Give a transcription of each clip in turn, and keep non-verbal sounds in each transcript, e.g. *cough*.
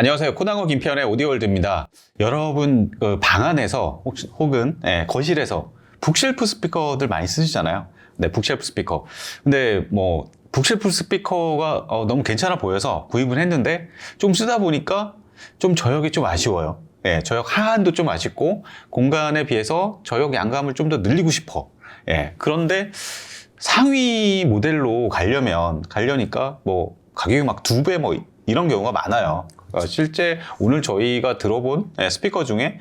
안녕하세요. 코나고 김편의 오디오월드입니다. 여러분 그 방 안에서 혹은 예, 거실에서 북쉘프 스피커들 많이 쓰시잖아요. 네, 북쉘프 스피커. 근데 뭐 북쉘프 스피커가 어, 너무 괜찮아 보여서 구입을 했는데 좀 쓰다 보니까 좀 저역이 좀 아쉬워요. 예, 저역 하한도 좀 아쉽고 공간에 비해서 저역 양감을 좀 더 늘리고 싶어. 예, 그런데 상위 모델로 가려면 가려니까 뭐 가격이 막 두 배 뭐 이런 경우가 많아요. 어, 실제 오늘 저희가 들어본 예, 스피커 중에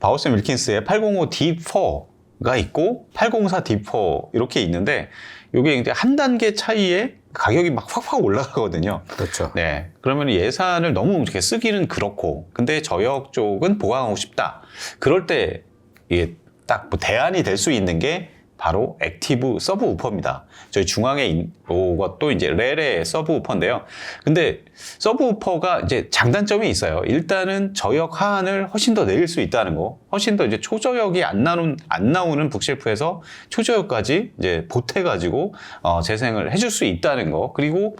바우스 윌킨스의 805 D4가 있고 804 D4 이렇게 있는데 이게 이제 한 단계 차이에 가격이 막 확확 올라가거든요. 그렇죠. 네. 그러면 예산을 너무 이렇게 쓰기는 그렇고, 근데 저역 쪽은 보강하고 싶다. 그럴 때 이게 딱 뭐 대안이 될 수 있는 게 바로 액티브 서브 우퍼입니다. 저희 중앙에 있는 것도 이제 렐의 서브 우퍼인데요. 근데 서브 우퍼가 이제 장단점이 있어요. 일단은 저역 하한을 훨씬 더 내릴 수 있다는 거. 훨씬 더 이제 초저역이 안 나오는, 안 나오는 북쉘프에서 초저역까지 이제 보태 가지고 어, 재생을 해줄 수 있다는 거. 그리고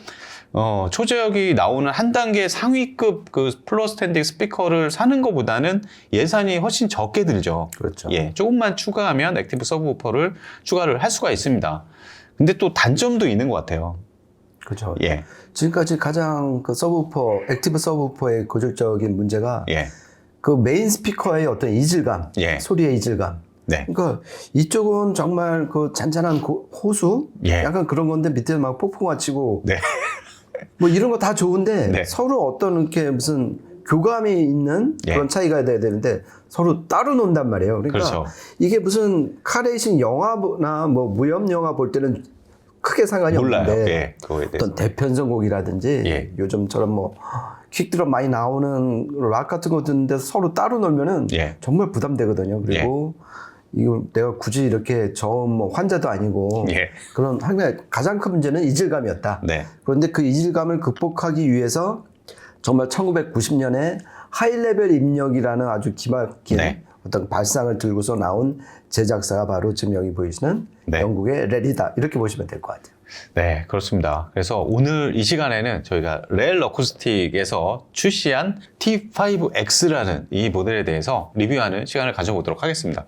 어, 초저역이 나오는 한 단계 상위급 그 플러 스탠딩 스피커를 사는 것보다는 예산이 훨씬 적게 들죠. 그렇죠. 예, 조금만 추가하면 액티브 서브우퍼를 추가를 할 수가 있습니다. 근데 또 단점도 있는 것 같아요. 그렇죠. 예, 지금까지 가장 그 서브우퍼, 액티브 서브우퍼의 고질적인 문제가 예, 그 메인 스피커의 어떤 이질감, 예. 소리의 이질감. 네, 그러니까 이쪽은 정말 그 잔잔한 고- 호수, 예. 약간 그런 건데 밑에 막 폭풍 맞히고 네, *laughs* 뭐 이런 거 다 좋은데 네. 서로 어떤 이렇게 무슨 교감이 있는 예. 그런 차이가 돼야 되는데 서로 따로 논단 말이에요. 그러니까 그렇죠. 이게 무슨 카레이신 영화나 뭐 무협 영화 볼 때는 크게 상관이 몰라요. 없는데 예, 그거에 대해서. 어떤 대편성곡이라든지 예. 요즘처럼 뭐 킥드럼 많이 나오는 락 같은 거 듣는데 서로 따로 놀면은 예. 정말 부담되거든요. 그리고 이거 내가 굳이 이렇게 저음 뭐 환자도 아니고 예. 그런 하나의 가장 큰 문제는 이질감이었다. 네, 그런데 그 이질감을 극복하기 위해서 정말 1990년에 하이레벨 입력이라는 아주 기막힌 네. 어떤 발상을 들고서 나온 제작사가 바로 지금 여기 보이시는 네. 영국의 레리다 이렇게 보시면 될 것 같아요. 네, 그렇습니다. 그래서 오늘 이 시간에는 저희가 렐 어쿠스틱에서 출시한 T5X라는 이 모델에 대해서 리뷰하는 시간을 가져보도록 하겠습니다.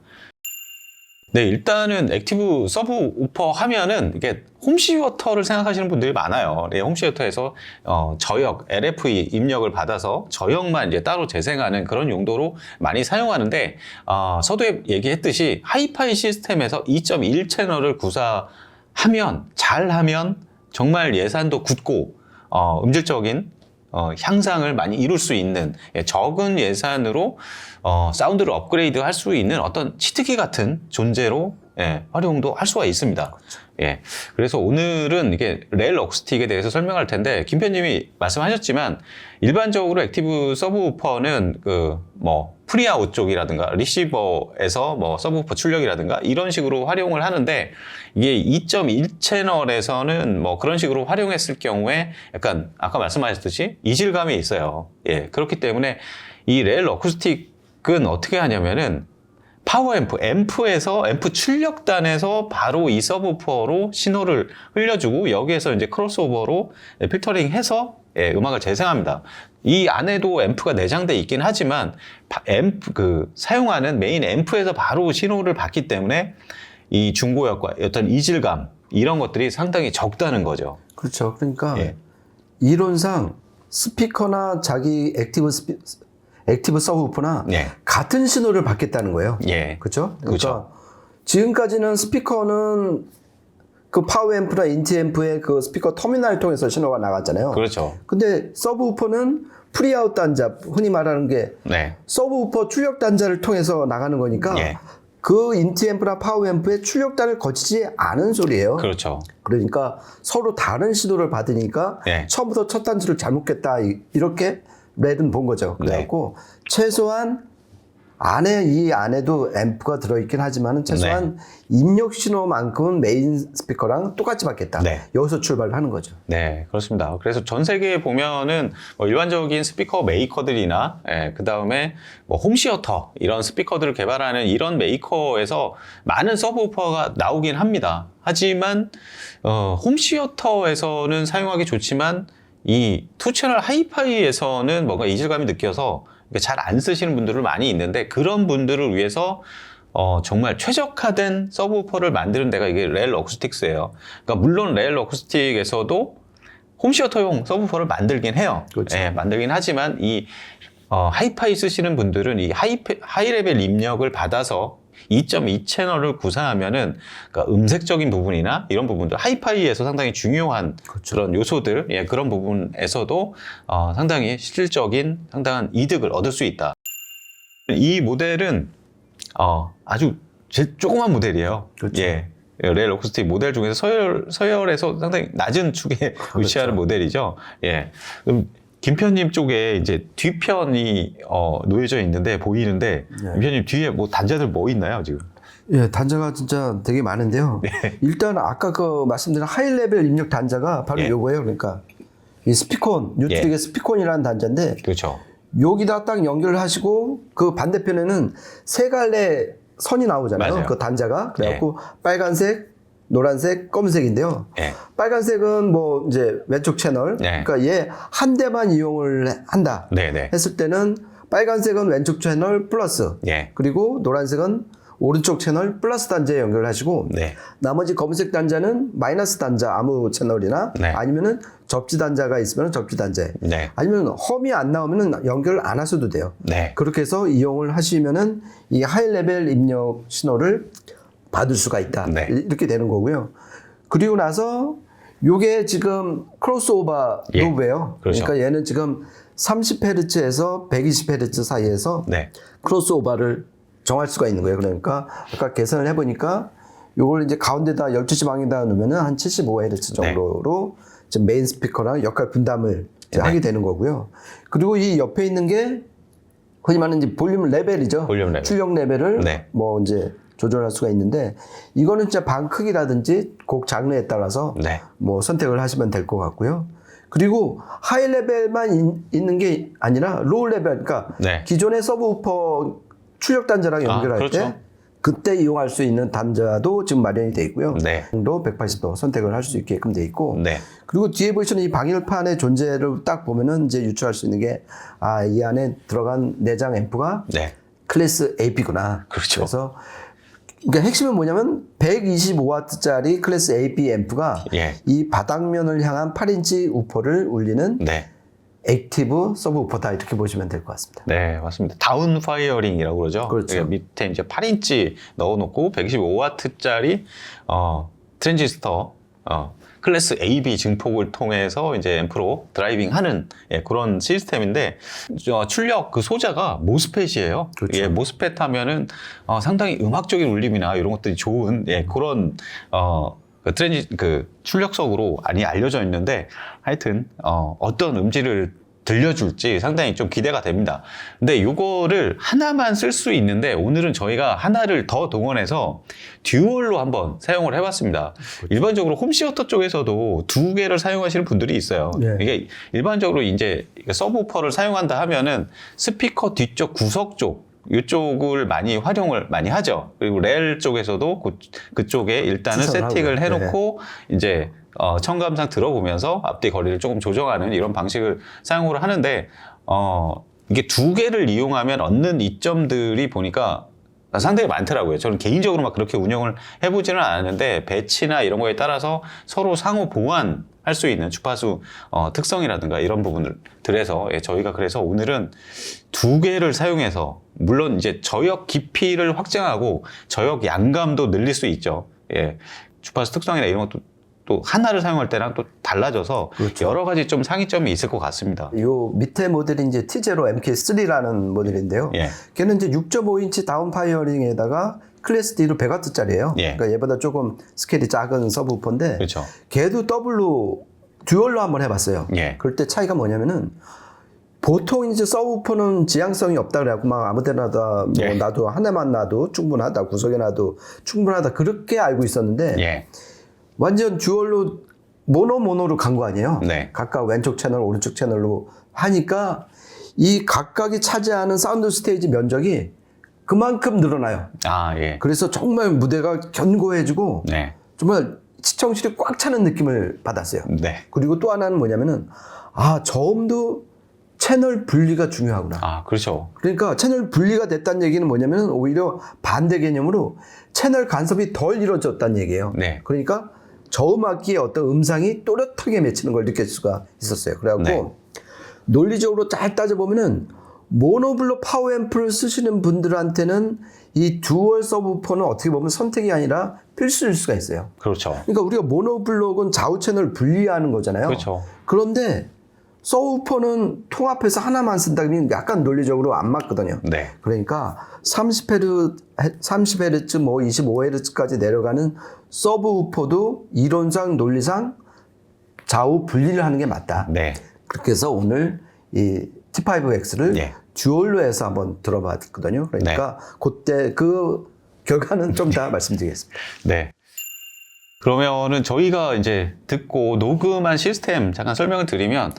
네, 일단은 액티브 서브 우퍼 하면은 이게 홈시어터를 생각하시는 분들이 많아요. 네, 홈시어터에서 어, 저역 LFE 입력을 받아서 저역만 이제 따로 재생하는 그런 용도로 많이 사용하는데 어, 서두에 얘기했듯이 하이파이 시스템에서 2.1 채널을 구사하면 잘하면 정말 예산도 굳고 어, 음질적인 어, 향상을 많이 이룰 수 있는 예, 적은 예산으로 어, 사운드를 업그레이드 할 수 있는 어떤 치트키 같은 존재로 예, 활용도 할 수가 있습니다. 예, 그래서 오늘은 이게 렐 억스틱에 대해서 설명할 텐데 김 편님이 말씀하셨지만 일반적으로 액티브 서브우퍼는 그 뭐 프리아웃 쪽이라든가 리시버에서 뭐 서브우퍼 출력이라든가 이런 식으로 활용을 하는데 이게 2.1 채널에서는 뭐 그런 식으로 활용했을 경우에 약간 아까 말씀하셨듯이 이질감이 있어요. 예, 그렇기 때문에 이렐 어쿠스틱은 어떻게 하냐면은 파워 앰프, 앰프에서 앰프 출력단에서 바로 이 서브우퍼로 신호를 흘려주고 여기에서 이제 크로스오버로 필터링해서 예, 음악을 재생합니다. 이 안에도 앰프가 내장돼 있긴 하지만 바- 앰프 그 사용하는 메인 앰프에서 바로 신호를 받기 때문에 이 중고역과 어떤 이질감 이런 것들이 상당히 적다는 거죠. 그렇죠. 그러니까 예. 이론상 스피커나 자기 액티브 스피, 액티브 서브우퍼나 예. 같은 신호를 받겠다는 거예요. 예. 그렇죠? 그러니까 그렇죠. 지금까지는 스피커는 그 파워 앰프나 인티 앰프의 그 스피커 터미널을 통해서 신호가 나갔잖아요. 그렇죠. 근데 서브우퍼는 프리아웃 단자, 흔히 말하는 게 네. 서브우퍼 출력 단자를 통해서 나가는 거니까 예. 그 인티 앰프나 파워 앰프의 출력단을 거치지 않은 소리예요. 그렇죠. 그러니까 서로 다른 신호를 받으니까 예. 처음부터 첫 단추를 잘못 이- 이렇게 랩은 본 거죠. 네. 그래갖고 최소한 안에 이 안에도 앰프가 들어있긴 하지만은 최소한 입력 신호만큼은 메인 스피커랑 똑같이 받겠다. 네. 여기서 출발을 하는 거죠. 네, 그렇습니다. 그래서 전 세계에 보면은 뭐 일반적인 스피커 메이커들이나 그 다음에 뭐 홈시어터 이런 스피커들을 개발하는 이런 메이커에서 많은 서브우퍼가 나오긴 합니다. 하지만 어, 홈시어터에서는 사용하기 좋지만 이 투 채널 하이파이에서는 뭔가 이질감이 느껴서 잘 안 쓰시는 분들을 많이 있는데 그런 분들을 위해서 어, 정말 최적화된 서브우퍼를 만드는 데가 이게 레일 어쿠스틱스예요. 그러니까 물론 레일 어쿠스틱에서도 홈시어터용 서브우퍼를 만들긴 해요. 그렇죠. 예, 만들긴 하지만 이 어, 하이파이 쓰시는 분들은 이 하이, 하이레벨 입력을 받아서 2.2 채널을 구사하면은 그러니까 음색적인 부분이나 이런 부분들 하이파이에서 상당히 중요한 그렇죠. 그런 요소들 예, 그런 부분에서도 어, 상당히 실질적인 상당한 이득을 얻을 수 있다. 이 모델은 어, 아주 제 조그만 모델이에요. 그렇죠. 예. 레일 어쿠스틱 모델 중에서 서열, 서열에서 상당히 낮은 축에 그렇죠. 위치하는 모델이죠. 예. 그럼 김편님 쪽에 이제 뒤편이 어, 놓여져 있는데 보이는데 네. 김편님 뒤에 뭐 단자들 뭐 있나요 지금? 예, 단자가 진짜 되게 많은데요. 네. 일단 아까 그 말씀드린 하이레벨 입력 단자가 바로 예. 요거예요. 그러니까 이 스피콘, 뉴트릭의 예. 스피콘이라는 단자인데 그렇죠. 여기다 딱 연결을 하시고 그 반대편에는 세 갈래 선이 나오잖아요. 맞아요. 그 단자가 그래갖고 빨간색, 노란색, 검은색인데요. 예. 빨간색은 뭐 이제 왼쪽 채널, 네. 그러니까 얘 한 대만 이용을 한다 네네. 했을 때는 빨간색은 왼쪽 채널 플러스, 예. 그리고 노란색은 오른쪽 채널 플러스 단자에 연결하시고 네. 나머지 검은색 단자는 마이너스 단자 아무 채널이나 네. 아니면은 접지 단자가 있으면 접지 단자에 네. 아니면 험이 안 나오면은 연결 안 하셔도 돼요. 네. 그렇게 해서 이용을 하시면은 이 하이 레벨 입력 신호를 받을 수가 있다. 네. 이렇게 되는 거고요. 그리고 나서 요게 지금 크로스오버 예. 노브예요. 그렇죠. 그러니까 얘는 지금 30Hz에서 120Hz 사이에서 네. 크로스오버를 정할 수가 있는 거예요. 그러니까 아까 계산을 해 보니까 요걸 이제 가운데다 12시 방에다 놓으면은 한 75Hz 네. 정도로 지금 메인 스피커랑 역할 분담을 네. 하게 되는 거고요. 그리고 이 옆에 있는 게 흔히 말하는 이제 볼륨 레벨이죠. 볼륨 레벨. 출력 레벨을 네. 뭐 이제 조절할 수가 있는데 이거는 진짜 방 크기라든지 곡 장르에 따라서 네. 뭐 선택을 하시면 될 것 같고요. 그리고 하이 레벨만 있, 는 게 아니라 로우 레벨, 그러니까 네. 기존의 서브우퍼 출력 단자랑 아, 연결할 그렇죠. 때 그때 이용할 수 있는 단자도 지금 마련이 돼 있고요. 네. 도 180도 선택을 할 수 있게끔 돼 있고 네. 그리고 뒤에 보시는 이 방열판의 존재를 딱 보면은 이제 유추할 수 있는 게 아, 이 안에 들어간 내장 앰프가 네. 클래스 AP구나. 그렇죠. 그래서 그러니까 핵심은 뭐냐면 125와트짜리 클래스 AP 앰프가 예. 이 바닥면을 향한 8인치 우퍼를 울리는 네. 액티브 서브 우퍼다 이렇게 보시면 될 것 같습니다. 네, 맞습니다. 다운 파이어링이라고 그러죠. 그렇죠. 그러니까 밑에 이제 8인치 넣어놓고 125와트짜리 어, 트랜지스터 어, 클래스 AB 증폭을 통해서 이제 앰프로 드라이빙 하는 예, 그런 시스템인데 어, 출력 그 소자가 모스펫이에요. 그렇죠. 예, 모스펫 하면은 어, 상당히 음악적인 울림이나 이런 것들이 좋은 예, 그런 어, 그 트랜지 그 출력석으로 많이 알려져 있는데 하여튼 어, 어떤 음질을 들려줄지 상당히 좀 기대가 됩니다. 근데 이거를 하나만 쓸 수 있는데 오늘은 저희가 하나를 더 동원해서 듀얼로 한번 사용을 해봤습니다. 일반적으로 홈시어터 쪽에서도 두 개를 사용하시는 분들이 있어요. 네. 이게 일반적으로 이제 서브우퍼를 사용한다 하면은 스피커 뒤쪽 구석 쪽 이쪽을 많이 활용을 많이 하죠. 그리고 레일 쪽에서도 그, 그쪽에 일단은 세팅을 하고요. 해놓고 이제 어, 청감상 들어보면서 앞뒤 거리를 조금 조정하는 이런 방식을 사용을 하는데 어, 이게 두 개를 이용하면 얻는 이점들이 보니까 상당히 많더라고요. 저는 개인적으로 막 그렇게 운영을 해보지는 않았는데 배치나 이런 거에 따라서 서로 상호 보완 할 수 있는 주파수 어, 특성이라든가 이런 부분들에서 예, 저희가 그래서 오늘은 두 개를 사용해서 물론 이제 저역 깊이를 확장하고 저역 양감도 늘릴 수 있죠. 예, 주파수 특성이나 이런 것도 또 하나를 사용할 때랑 또 달라져서 그렇죠. 여러 가지 좀 상이점이 있을 것 같습니다. 요 밑에 모델이 이제 T0 MK3라는 모델인데요. 예. 걔는 이제 6.5인치 다운 파이어링에다가 클래스 D로 100W짜리예요. 예. 그러니까 얘보다 조금 스케일이 작은 서브우퍼인데 그렇죠. 걔도 더블로 듀얼로 한번 해봤어요. 예. 그럴 때 차이가 뭐냐면은 보통 이제 서브우퍼는 지향성이 없다 그래갖고 막 아무데나 다 뭐 예. 놔도 하나만 놔도 충분하다 구석에 놔도 충분하다 그렇게 알고 있었는데 예. 완전 듀얼로 모노 모노로 간 거 아니에요? 네. 각각 왼쪽 채널 오른쪽 채널로 하니까 이 각각이 차지하는 사운드 스테이지 면적이 그만큼 늘어나요. 아, 예. 그래서 정말 무대가 견고해지고 네. 정말 시청실이 꽉 차는 느낌을 받았어요. 네. 그리고 또 하나는 뭐냐면은 아 저음도 채널 분리가 중요하구나. 아, 그렇죠. 그러니까 채널 분리가 됐다는 얘기는 뭐냐면 오히려 반대 개념으로 채널 간섭이 덜 이루어졌다는 얘기예요. 네. 그러니까 저음악기의 어떤 음상이 또렷하게 맺히는 걸 느낄 수가 있었어요. 그래갖고 네. 논리적으로 잘 따져보면은 모노블로 파워앰프를 쓰시는 분들한테는 이 듀얼 서브우퍼는 어떻게 보면 선택이 아니라 필수일 수가 있어요. 그렇죠. 그러니까 우리가 모노블록은 좌우 채널 분리하는 거잖아요. 그렇죠. 그런데 서브우퍼는 통합해서 하나만 쓴다 그러면 약간 논리적으로 안 맞거든요. 네. 그러니까 30Hz, 30Hz 뭐 25Hz까지 내려가는 서브우퍼도 이론상 논리상 좌우 분리를 하는 게 맞다. 네. 그렇게 해서 오늘 이 T5X를 예. 듀얼로 해서 한번 들어봤거든요. 그러니까 그때 그 결과는 좀더 말씀드리겠습니다. 네. 그러면은 저희가 이제 듣고 녹음한 시스템 잠깐 설명을 드리면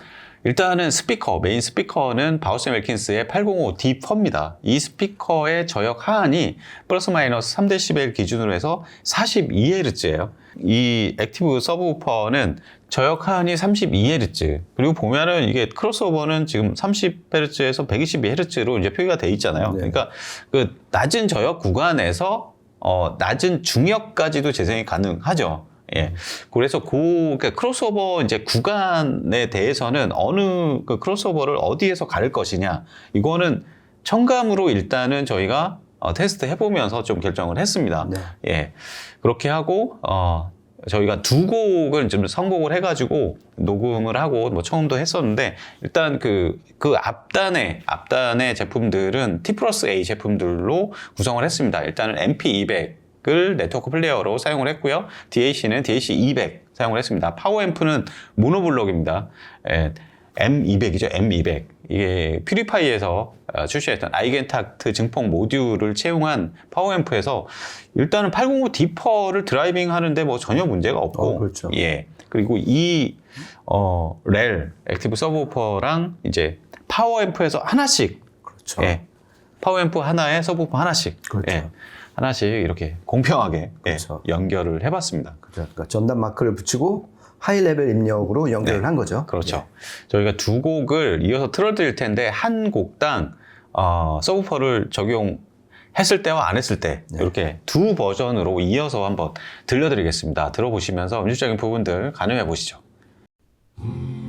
일단은 스피커, 메인 스피커는 바우스 웰킨스의 805 D4입니다. 이 스피커의 저역 하한이 플러스 마이너스 3dB 기준으로 해서 42Hz예요. 이 액티브 서브우퍼는 저역 하한이 32Hz. 그리고 보면은 이게 크로스오버는 지금 30Hz에서 122Hz로 이제 표기가 돼 있잖아요. 네. 그러니까 그 낮은 저역 구간에서 어, 낮은 중역까지도 재생이 가능하죠. 예. 그래서 그 그러니까 크로스오버 이제 구간에 대해서는 어느 그 크로스오버를 어디에서 가를 것이냐 이거는 청감으로 일단은 저희가 어, 테스트 해보면서 좀 결정을 했습니다. 네. 예. 그렇게 하고 어, 저희가 두 곡을 좀 선곡을 해가지고 녹음을 하고 뭐 처음도 했었는데 일단 그, 그 앞단에, 앞단의 제품들은 T 플러스 A 제품들로 구성을 했습니다. 일단은 MP200 을 네트워크 플레이어로 사용을 했고요. DAC는 DAC200 사용을 했습니다. 파워앰프는 모노블록입니다. 예, M200이죠. M200. 이게 퓨리파이에서 어, 출시했던 아이겐탁트 증폭 모듈을 채용한 파워앰프에서 일단은 805 디퍼를 드라이빙 하는데 뭐 전혀 문제가 없고 어, 그렇죠. 예. 그리고 이 어, 렐 액티브 서브우퍼랑 이제 파워앰프에서 하나씩 그렇죠. 예. 파워앰프 하나에 서브우퍼 하나씩 그렇죠. 예. 하나씩 이렇게 공평하게 예, 그렇죠. 연결을 해봤습니다. 그러니까 전단 마크를 붙이고 하이 레벨 입력으로 연결을 네. 한 거죠. 그렇죠. 저희가 두 곡을 이어서 틀어드릴 텐데 한 곡당 어, 서브퍼를 적용했을 때와 안 했을 때 네. 이렇게 두 버전으로 이어서 한번 들려드리겠습니다. 들어보시면서 음질적인 부분들 가늠해 보시죠. Every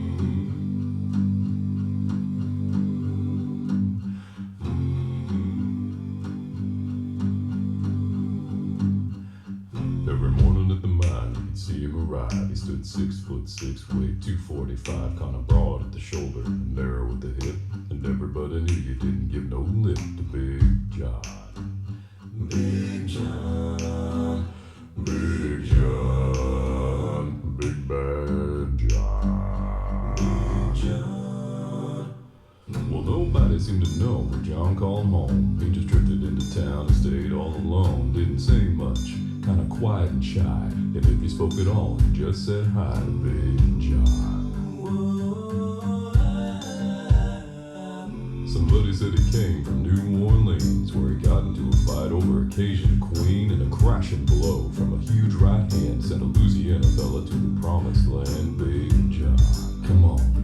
foot six, weighed 245, kinda broad at the shoulder, and narrow at the hip. And everybody knew you didn't give no lip to Big John. Big John, Big John, Big Bad John. Big John. Well, nobody seemed to know when John called home. He just drifted into town and stayed all alone. Didn't say much, kind of quiet and shy. And if he spoke at all, he just said hi to Big John. Somebody said he came from New Orleans, where he got into a fight over a Cajun queen and a crashing blow from a huge right hand sent a Louisiana fella to the promised land. Big John, come on.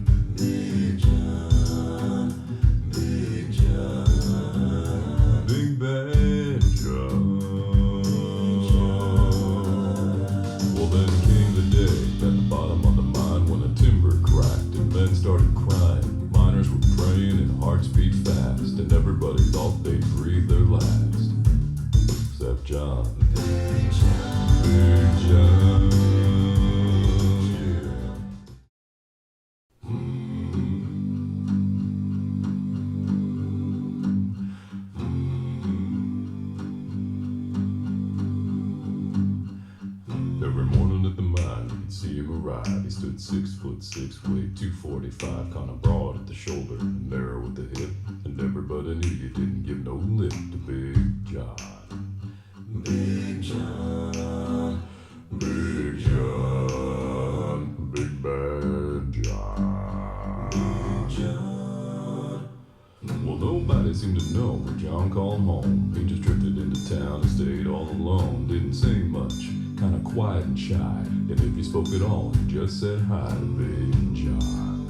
Seemed to know when John called home. He just drifted into town and stayed all alone. Didn't say much, kinda quiet and shy. And if he spoke at all, he just said hi to Big John.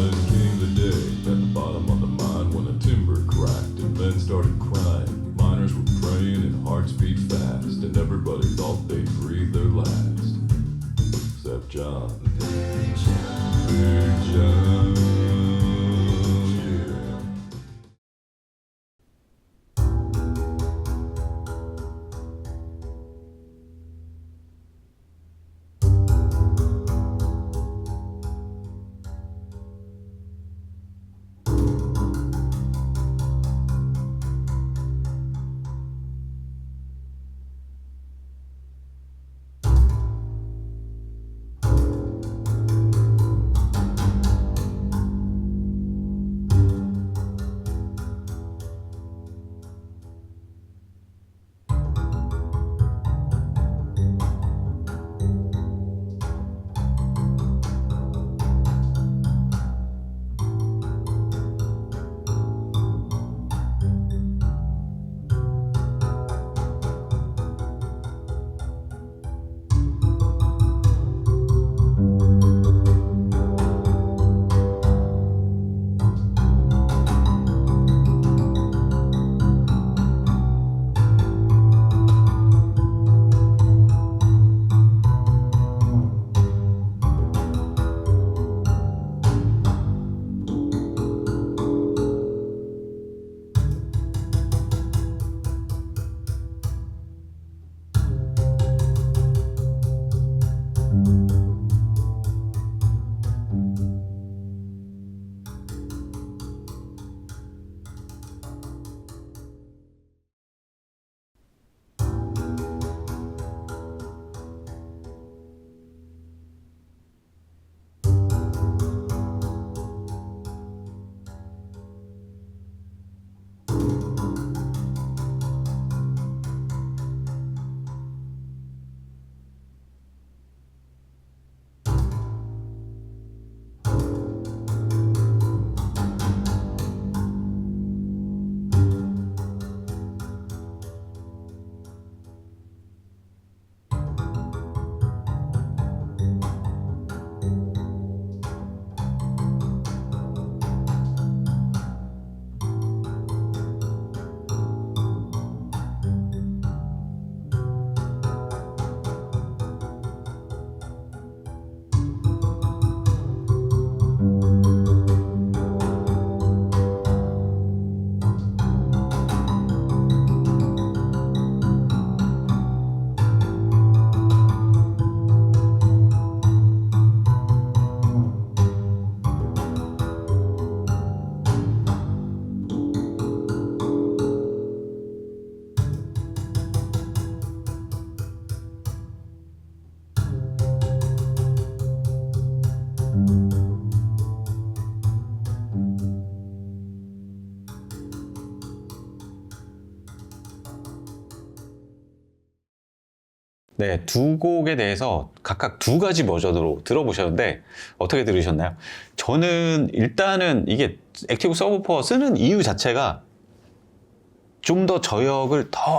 Then came the day 네, 두 곡에 대해서 각각 두 가지 버전으로 들어보셨는데 어떻게 들으셨나요? 저는 일단은 이게 액티브 서브퍼 쓰는 이유 자체가 좀 더 저역을 더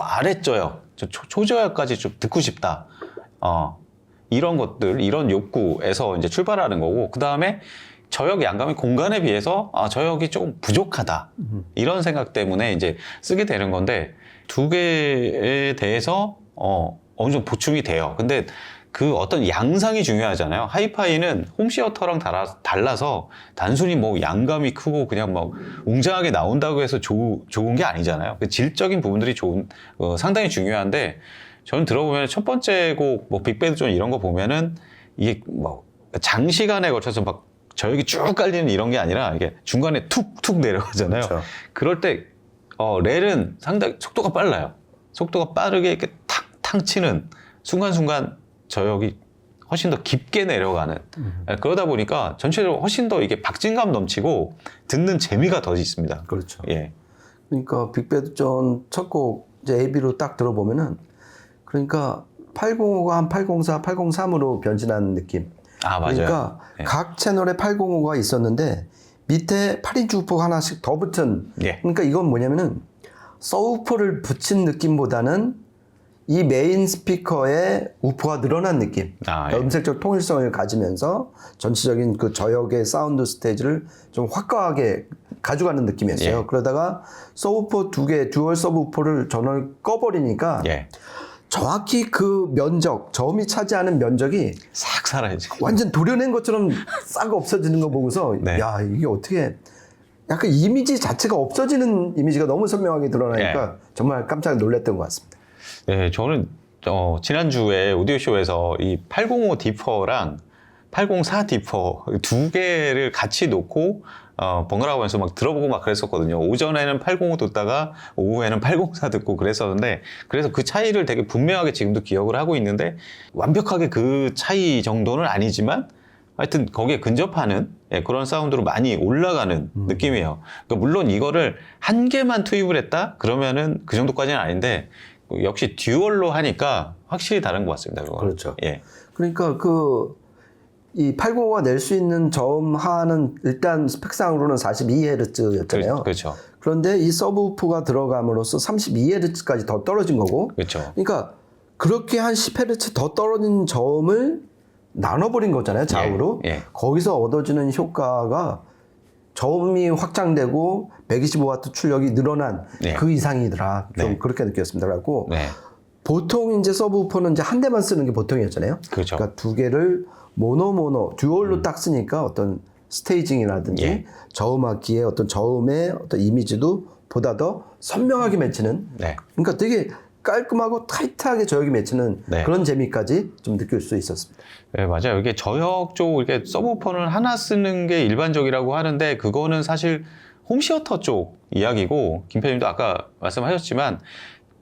초- 초저역까지 좀 듣고 싶다. 어, 이런 것들, 이런 욕구에서 이제 출발하는 거고, 그 다음에 저역 양감의 공간에 비해서 아, 저역이 조금 부족하다. 이런 생각 때문에 이제 쓰게 되는 건데, 두 개에 대해서 어, 어느 정도 보충이 돼요. 근데 그 어떤 양상이 중요하잖아요. 하이파이는 홈시어터랑 달아, 달라서 단순히 뭐 양감이 크고 그냥 막 웅장하게 나온다고 해서 좋, 좋은 게 아니잖아요. 그 질적인 부분들이 좋은, 어, 상당히 중요한데 저는 들어보면 첫 번째 곡, 뭐 빅밴드 존 이런 거 보면은 이게 뭐 장시간에 걸쳐서 막 저역이 쭉 깔리는 이런 게 아니라 이게 중간에 툭툭 내려가잖아요. 그렇죠. 그럴 때, 어, 렐은 상당히 속도가 빨라요. 속도가 빠르게 이렇게 탁, 탕 치는 순간순간 저역이 훨씬 더 깊게 내려가는 예, 그러다 보니까 전체적으로 훨씬 더 이게 박진감 넘치고 듣는 재미가 더 있습니다. 그렇죠. 예, 그러니까 빅배드존 첫곡 이제 AB로 딱 들어보면은 그러니까 805가 한 804, 803으로 변신하는 느낌. 아 맞아요. 그러니까 예. 각 채널에 805가 있었는데 밑에 8인치 우퍼가 하나씩 더 붙은. 예. 그러니까 이건 뭐냐면은 서우퍼를 붙인 느낌보다는 이 메인 스피커에 우퍼가 늘어난 느낌. 아, 예. 음색적 통일성을 가지면서 전체적인 그 저역의 사운드 스테이지를 좀 화려하게 가져가는 느낌이었어요. 예. 그러다가 서브우퍼 두 개, 듀얼 서브우퍼를 전원을 꺼버리니까 예, 정확히 그 면적, 저음이 차지하는 면적이 싹 사라지. 완전 도려낸 것처럼 싹 없어지는 거 보고서 네. 야 이게 어떻게 약간 이미지 자체가 없어지는 이미지가 너무 선명하게 드러나니까 예. 정말 깜짝 놀랐던 것 같습니다. 네, 저는 어, 지난주에 오디오쇼에서 이 805 디퍼랑 804 디퍼 두 개를 같이 놓고 어, 번갈아 가면서 막 들어보고 막 그랬었거든요. 오전에는 805 듣다가 오후에는 804 듣고 그랬었는데 그래서 그 차이를 되게 분명하게 지금도 기억을 하고 있는데 완벽하게 그 차이 정도는 아니지만 하여튼 거기에 근접하는 예, 그런 사운드로 많이 올라가는 느낌이에요. 그러니까 물론 이거를 한 개만 투입을 했다? 그러면은 그 정도까지는 아닌데 역시 듀얼로 하니까 확실히 다른 것 같습니다. 그거. 그렇죠. 예. 그러니까 그 이 805가 낼 수 있는 저음 하는 일단 스펙상으로는 42Hz였잖아요. 그, 그렇죠. 그런데 이 서브우프가 들어감으로써 32Hz까지 더 떨어진 거고. 그렇죠. 그러니까 그렇게 한 10Hz 더 떨어진 저음을 나눠버린 거잖아요. 좌우로. 예, 예. 거기서 얻어지는 효과가 저음이 확장되고 125와트 출력이 늘어난 네. 그 이상이더라. 좀 네. 그렇게 느꼈습니다. 그래갖고 네. 보통 이제 서브우퍼는 이제 한 대만 쓰는 게 보통이었잖아요. 그렇죠. 러니까 두 개를 모노 모노 듀얼로 딱 쓰니까 어떤 스테이징이라든지 예. 저음악기의 어떤 저음의 어떤 이미지도 보다 더 선명하게 맺히는 네. 그러니까 되게 깔끔하고 타이트하게 저역이 맺히는 네. 그런 재미까지 좀 느낄 수 있었습니다. 네, 맞아요. 이게 저역 쪽 이렇게 서브우퍼는 하나 쓰는 게 일반적이라고 하는데 그거는 사실 홈시어터 쪽 이야기고 김표님도 아까 말씀하셨지만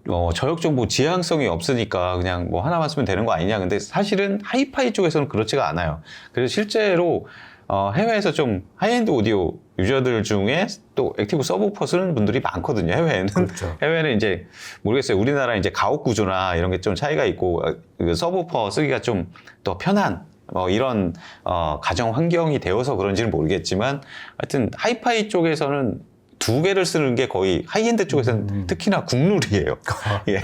어, 저역 쪽뭐 지향성이 없으니까 그냥 뭐 하나만 쓰면 되는 거 아니냐. 근데 사실은 하이파이 쪽에서는 그렇지가 않아요. 그래서 실제로 어, 해외에서 좀 하이엔드 오디오 유저들 중에 또 액티브 서브우퍼 쓰는 분들이 많거든요. 해외에는. 그렇죠. *laughs* 해외는 이제 모르겠어요. 우리나라 이제 가옥 구조나 이런 게 좀 차이가 있고 어, 그 서브우퍼 쓰기가 좀 더 편한 뭐 이런 어, 가정 환경이 되어서 그런지는 모르겠지만 하여튼 하이파이 쪽에서는 두 개를 쓰는 게 거의 하이엔드 쪽에서는 특히나 국룰이에요. *laughs* 예.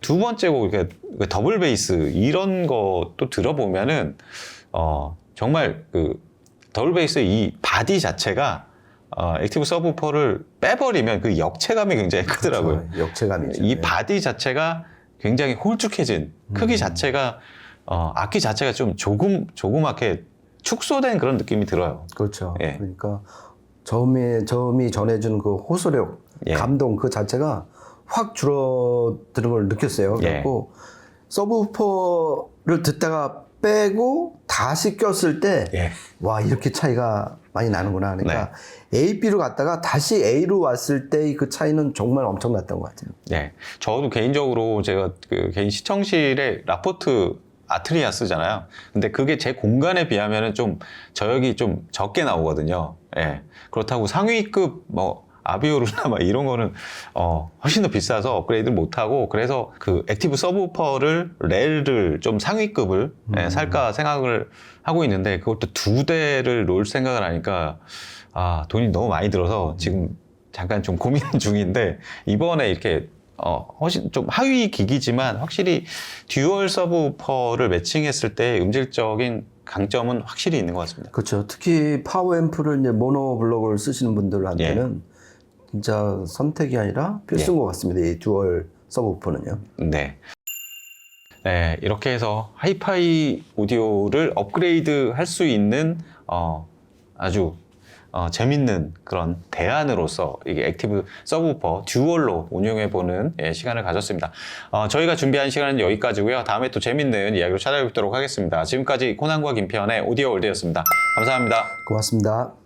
두 번째 곡 이렇게 더블 베이스 이런 것도 들어보면은 어, 정말 그 더블 베이스의 이 바디 자체가 어, 액티브 서브우퍼를 빼버리면 그 역체감이 굉장히 크더라고요. 그렇죠. 역체감이죠. 이 예. 바디 자체가 굉장히 홀쭉해진 크기 자체가 어, 악기 자체가 좀 조금 조그맣게 축소된 그런 느낌이 들어요. 그렇죠. 예. 그러니까 저음이 저음이 전해준 그 호소력, 예. 감동 그 자체가 확 줄어드는 걸 느꼈어요. 예. 그래갖고 서브우퍼를 듣다가 빼고 다시 꼈을 때 예. 와 이렇게 차이가 많이 나는구나. 그러니까 A, B로 갔다가 다시 A로 왔을 때 그 차이는 정말 엄청났던 것 같아요. 네. 저도 개인적으로 제가 그 개인 시청실에 라포트 아트리아 쓰잖아요. 근데 그게 제 공간에 비하면은 좀 저역이 좀 적게 나오거든요. 예. 그렇다고 상위급 뭐 아비오르나 막 이런 거는 어 훨씬 더 비싸서 업그레이드를 못 하고 그래서 그 액티브 서브우퍼를 렐을 좀 상위급을 예, 살까 생각을 하고 있는데 그것도 두 대를 놓을 생각을 하니까 아 돈이 너무 많이 들어서 지금 잠깐 좀 고민 *laughs* 중인데 이번에 이렇게 어, 훨씬 좀 하위 기기지만 확실히 듀얼 서브우퍼를 매칭했을 때 음질적인 강점은 확실히 있는 것 같습니다. 그렇죠. 특히 파워 앰프를 이제 모노 블록을 쓰시는 분들한테는 예. 진짜 선택이 아니라 필수인 것 같습니다. 이 듀얼 서브우퍼는요. 네. 네, 이렇게 해서 하이파이 오디오를 업그레이드 할 수 있는 어, 아주 어, 재밌는 그런 대안으로서 이게 액티브 서브우퍼 듀얼로 운용해보는 예, 시간을 가졌습니다. 어, 저희가 준비한 시간은 여기까지고요. 다음에 또 재밌는 이야기로 찾아뵙도록 하겠습니다. 지금까지 코난과 김편의 오디오 월드였습니다. 감사합니다. 고맙습니다.